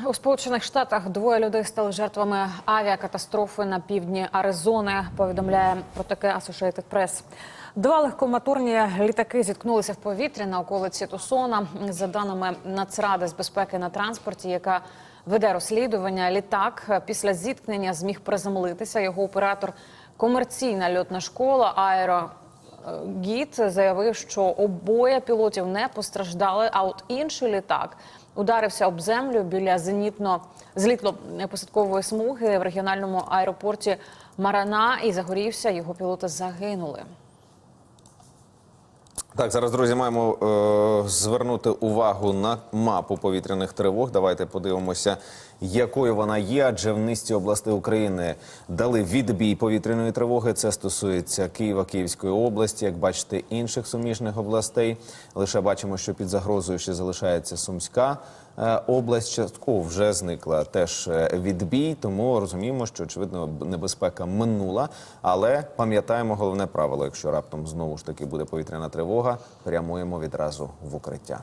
У Сполучених Штатах двоє людей стали жертвами авіакатастрофи на півдні Аризони. Повідомляє про таке Associated Press. Два легкомоторні літаки зіткнулися в повітрі на околиці Тусона. За даними Нацради з безпеки на транспорті, яка веде розслідування, літак після зіткнення зміг приземлитися. Його оператор комерційна льотна школа Аеро. Гіт заявив, що обоє пілотів не постраждали, а от інший літак ударився об землю біля зенітно злітло-посадкової смуги в регіональному аеропорті Марана і загорівся. Його пілоти загинули. Так, зараз, друзі, маємо е, звернути увагу на мапу повітряних тривог. Давайте подивимося, якою вона є. Адже в низці областей України дали відбій повітряної тривоги. Це стосується Києва, Київської області. Як бачите, інших суміжних областей. Лише бачимо, що під загрозою ще залишається Сумська область. Частково вже зникла теж е, відбій. Тому розуміємо, що очевидно небезпека минула. Але пам'ятаємо головне правило: якщо раптом знову ж таки буде повітряна тривога, прямуємо відразу в укриття.